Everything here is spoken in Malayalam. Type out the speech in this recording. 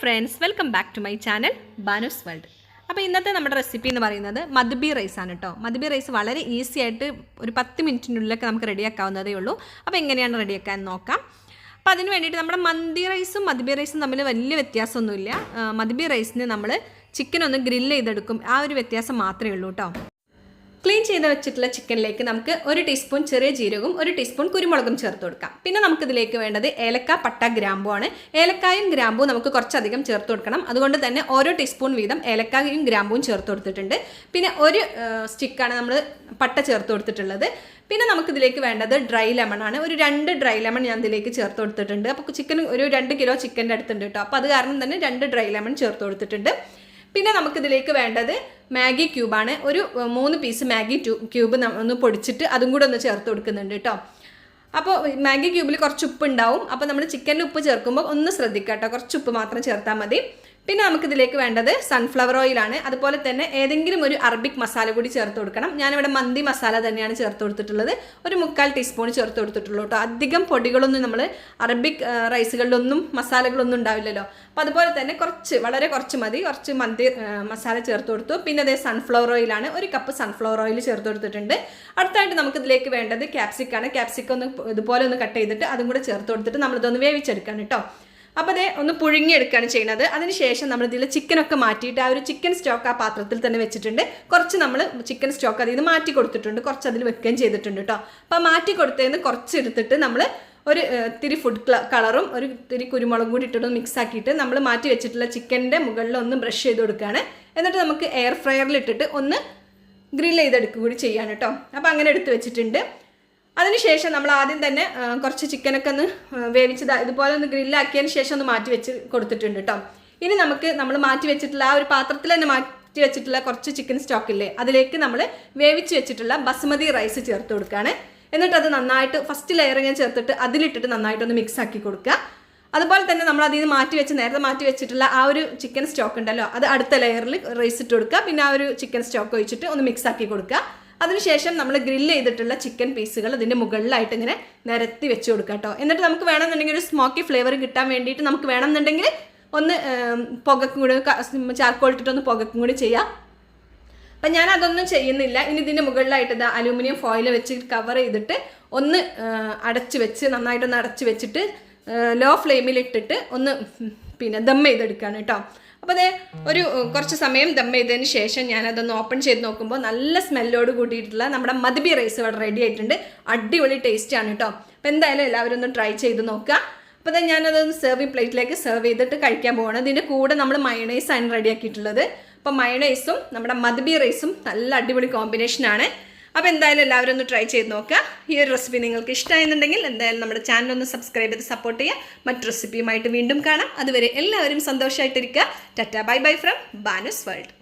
Friends welcome back to my channel Banus World അപ്പോൾ ഇന്നത്തെ നമ്മുടെ റെസിപ്പി എന്ന് പറയുന്നത് മദ്ബി റൈസ് ആണ് കേട്ടോ മദ്ബി റൈസ് വളരെ ഈസി ആയിട്ട് ഒരു പത്ത് മിനിറ്റിനുള്ളിലൊക്കെ നമുക്ക് റെഡിയാക്കാവുന്നതേ ഉള്ളൂ. അപ്പോൾ എങ്ങനെയാണ് റെഡിയാക്കാൻ നോക്കാം. അപ്പോൾ അതിന് വേണ്ടിയിട്ട് നമ്മുടെ മന്തി റൈസും മദ്ബി റൈസും തമ്മിൽ വലിയ വ്യത്യാസമൊന്നുമില്ല. മദ്ബി റൈസിന് നമ്മൾ ചിക്കൻ ഒന്ന് ഗ്രില്ല് ചെയ്തെടുക്കും. ആ ഒരു വ്യത്യാസം മാത്രമേ ഉള്ളൂ കേട്ടോ ക്ലീൻ ചെയ്ത് വെച്ചിട്ടുള്ള ചിക്കനിലേക്ക് നമുക്ക് ഒരു ടീസ്പൂൺ ചെറിയ ജീരകവും ഒരു ടീസ്പൂൺ കുരുമുളകും ചേർത്ത് കൊടുക്കാം. പിന്നെ നമുക്കിതിലേക്ക് വേണ്ടത് ഏലക്ക പട്ട ഗ്രാമ്പു ആണ്. ഏലക്കായും ഗ്രാമ്പും നമുക്ക് കുറച്ചധികം ചേർത്ത് കൊടുക്കണം. അതുകൊണ്ട് തന്നെ ഓരോ ടീസ്പൂൺ വീതം ഏലക്കായും ഗ്രാമ്പും ചേർത്ത് കൊടുത്തിട്ടുണ്ട്. പിന്നെ ഒരു സ്റ്റിക്കാണ് നമ്മൾ പട്ട ചേർത്ത് കൊടുത്തിട്ടുള്ളത്. പിന്നെ നമുക്കിതിലേക്ക് വേണ്ടത് ഡ്രൈ ലെമൺ ആണ്. ഒരു രണ്ട് ഡ്രൈ ലെമൺ ഞാൻ ഇതിലേക്ക് ചേർത്ത് കൊടുത്തിട്ടുണ്ട്. അപ്പോൾ ചിക്കൻ ഒരു രണ്ട് കിലോ ചിക്കന്റെ അടുത്തുണ്ട് കേട്ടോ. അപ്പോൾ അത് കാരണം തന്നെ രണ്ട് ഡ്രൈ ലെമൺ ചേർത്ത് കൊടുത്തിട്ടുണ്ട്. പിന്നെ നമുക്കിതിലേക്ക് വേണ്ടത് മാഗി ക്യൂബാണ്. ഒരു മൂന്ന് പീസ് മാഗി ക്യൂബ് ഒന്ന് പൊടിച്ചിട്ട് അതും കൂടെ ഒന്ന് ചേർത്ത് കൊടുക്കുന്നുണ്ട് കേട്ടോ അപ്പോൾ മാഗി ക്യൂബിൽ കുറച്ച് ഉപ്പ് ഉണ്ടാവും അപ്പോൾ നമ്മൾ ചിക്കനിൽ ഉപ്പ് ചേർക്കുമ്പോൾ ഒന്ന് ശ്രദ്ധിക്കുക കേട്ടോ കുറച്ച് ഉപ്പ് മാത്രം ചേർത്താൽ മതി. പിന്നെ നമുക്കിതിലേക്ക് വേണ്ടത് സൺഫ്ലവർ ഓയിലാണ് അതുപോലെ തന്നെ ഏതെങ്കിലും ഒരു അറബിക് മസാല കൂടി ചേർത്ത് കൊടുക്കണം. ഞാനിവിടെ മന്തി മസാല തന്നെയാണ് ചേർത്ത് കൊടുത്തിട്ടുള്ളത്. ഒരു മുക്കാൽ ടീസ്പൂൺ ചേർത്ത് കൊടുത്തിട്ടുള്ളൂ കേട്ടോ. അധികം പൊടികളൊന്നും നമ്മൾ അറബിക് റൈസുകളിലൊന്നും മസാലകളൊന്നും ഉണ്ടാവില്ലല്ലോ. അപ്പോൾ അതുപോലെ തന്നെ കുറച്ച് വളരെ കുറച്ച് മതി. കുറച്ച് മന്തി മസാല ചേർത്ത് കൊടുത്തു. പിന്നെ അതേ സൺഫ്ലവർ ഓയിലാണ് ഒരു കപ്പ് സൺഫ്ലവർ ഓയിൽ ചേർത്ത് കൊടുത്തിട്ടുണ്ട്. അടുത്തായിട്ട് നമുക്കിതിലേക്ക് വേണ്ടത് ക്യാപ്സിക്കാണ് ക്യാപ്സിക്കൊന്ന് ഇതുപോലെ ഒന്ന് കട്ട് ചെയ്തിട്ട് അതും കൂടെ ചേർത്ത് കൊടുത്തിട്ട് നമ്മളിതൊന്ന് വേവിച്ചെടുക്കാൻ കേട്ടോ. അപ്പോൾ അതേ ഒന്ന് പുഴുങ്ങിയെടുക്കുകയാണ് ചെയ്യുന്നത്. അതിനുശേഷം നമ്മൾ ഇതിൽ ചിക്കനൊക്കെ മാറ്റിയിട്ട് ആ ഒരു ചിക്കൻ സ്റ്റോക്ക് ആ പാത്രത്തിൽ തന്നെ വെച്ചിട്ടുണ്ട്. കുറച്ച് നമ്മൾ ചിക്കൻ സ്റ്റോക്ക് അതിൽ നിന്ന് മാറ്റി കൊടുത്തിട്ടുണ്ട്. കുറച്ച് അതിൽ വെക്കുകയും ചെയ്തിട്ടുണ്ട് കേട്ടോ അപ്പോൾ മാറ്റി കൊടുത്തതിന് കുറച്ച് എടുത്തിട്ട് നമ്മൾ ഒരു ഇത്തിരി ഫുഡ് കളറും ഒരു ഇത്തിരി കുരുമുളകും കൂടി ഇട്ടിട്ട് മിക്സ് ആക്കിയിട്ട് നമ്മൾ മാറ്റി വെച്ചിട്ടുള്ള ചിക്കന്റെ മുകളിൽ ഒന്ന് ബ്രഷ് ചെയ്ത് കൊടുക്കുകയാണ്. എന്നിട്ട് നമുക്ക് എയർ ഫ്രയറിൽ ഇട്ടിട്ട് ഒന്ന് ഗ്രിൽ ചെയ്തെടുക്കുക കൂടി ചെയ്യാൻ കേട്ടോ അപ്പോൾ അങ്ങനെ എടുത്ത് വെച്ചിട്ടുണ്ട്. അതിനുശേഷം നമ്മൾ ആദ്യം തന്നെ കുറച്ച് ചിക്കനൊക്കെ ഒന്ന് വേവിച്ച് ഇതുപോലെ ഒന്ന് ഗ്രില്ലാക്കിയതിന് ശേഷം ഒന്ന് മാറ്റി വെച്ച് കൊടുത്തിട്ടുണ്ട് കേട്ടോ ഇനി നമുക്ക് നമ്മൾ മാറ്റി വെച്ചിട്ടുള്ള ആ ഒരു പാത്രത്തിൽ തന്നെ മാറ്റി വെച്ചിട്ടുള്ള കുറച്ച് ചിക്കൻ സ്റ്റോക്ക് ഇല്ലേ അതിലേക്ക് നമ്മൾ വേവിച്ച് വെച്ചിട്ടുള്ള ബസ്മതി റൈസ് ചേർത്ത് കൊടുക്കുകയാണ്. എന്നിട്ട് അത് നന്നായിട്ട് ഫസ്റ്റ് ലെയർ ഞാൻ ചേർത്തിട്ട് അതിലിട്ടിട്ട് നന്നായിട്ടൊന്ന് മിക്സ് ആക്കി കൊടുക്കുക. അതുപോലെ തന്നെ നമ്മൾ അതിൽ നിന്ന് മാറ്റി വെച്ച് നേരത്തെ മാറ്റി വെച്ചിട്ടുള്ള ആ ഒരു ചിക്കൻ സ്റ്റോക്ക് ഉണ്ടല്ലോ അത് അടുത്ത ലെയറിൽ റൈസ് ഇട്ട് കൊടുക്കുക. പിന്നെ ആ ഒരു ചിക്കൻ സ്റ്റോക്ക് ഒഴിച്ചിട്ട് ഒന്ന് മിക്സ് ആക്കി കൊടുക്കുക. അതിനുശേഷം നമ്മൾ ഗ്രില്ല് ചെയ്തിട്ടുള്ള ചിക്കൻ പീസുകൾ ഇതിന്റെ മുകളിലായിട്ട് ഇങ്ങനെ നിരത്തി വെച്ച് കൊടുക്കുക കേട്ടോ എന്നിട്ട് നമുക്ക് വേണമെന്നുണ്ടെങ്കിൽ ഒരു സ്മോക്കി ഫ്ലേവർ കിട്ടാൻ വേണ്ടിയിട്ട് നമുക്ക് വേണമെന്നുണ്ടെങ്കിൽ ഒന്ന് പുകക്കും കൂടി ചാർക്കോൾ ഇട്ടിട്ട് ഒന്ന് പുകക്കും കൂടി ചെയ്യാം. അപ്പം ഞാൻ അതൊന്നും ചെയ്യുന്നില്ല. ഇനി ഇതിന്റെ മുകളിലായിട്ട് ഇത് അലൂമിനിയം ഫോയിൽ വെച്ച് കവർ ചെയ്തിട്ട് ഒന്ന് അടച്ച് വെച്ച് നന്നായിട്ടൊന്ന് അടച്ച് വെച്ചിട്ട് ലോ ഫ്ലെയിമിൽ ഇട്ടിട്ട് ഒന്ന് പിന്നെ ദം ചെയ്തെടുക്കുകയാണ് കേട്ടോ അപ്പോൾ അതേ ഒരു കുറച്ച് സമയം ദം ചെയ്തതിന് ശേഷം ഞാനതൊന്ന് ഓപ്പൺ ചെയ്ത് നോക്കുമ്പോൾ നല്ല സ്മെല്ലോട് കൂടിയിട്ടുള്ള നമ്മുടെ മദ്ബി റൈസ് ഇവിടെ റെഡി ആയിട്ടുണ്ട്. അടിപൊളി ടേസ്റ്റ് ആണ് കേട്ടോ അപ്പോൾ എന്തായാലും എല്ലാവരും ഒന്ന് ട്രൈ ചെയ്ത് നോക്കുക. അപ്പോൾ അതെ ഞാനതൊന്ന് സെർവിങ് പ്ലേറ്റിലേക്ക് സെർവ് ചെയ്തിട്ട് കഴിക്കാൻ പോവാണ്. ഇതിന്റെ കൂടെ നമ്മൾ മയണൈസ് ആണ് റെഡിയാക്കിയിട്ടുള്ളത് അപ്പോൾ മയണൈസും നമ്മുടെ മദ്ബി റൈസും നല്ല അടിപൊളി കോമ്പിനേഷനാണ് അപ്പോൾ എന്തായാലും എല്ലാവരും ഒന്ന് ട്രൈ ചെയ്ത് നോക്കുക. ഈ ഒരു റെസിപ്പി നിങ്ങൾക്ക് ഇഷ്ടമായെന്നുണ്ടെങ്കിൽ എന്തായാലും നമ്മുടെ ചാനൽ ഒന്ന് സബ്സ്ക്രൈബ് ചെയ്ത് സപ്പോർട്ട് ചെയ്യുക. മറ്റു റെസിപ്പിയുമായിട്ട് വീണ്ടും കാണാം. അതുവരെ എല്ലാവരും സന്തോഷമായിട്ടിരിക്കുക tata bye bye from Banus World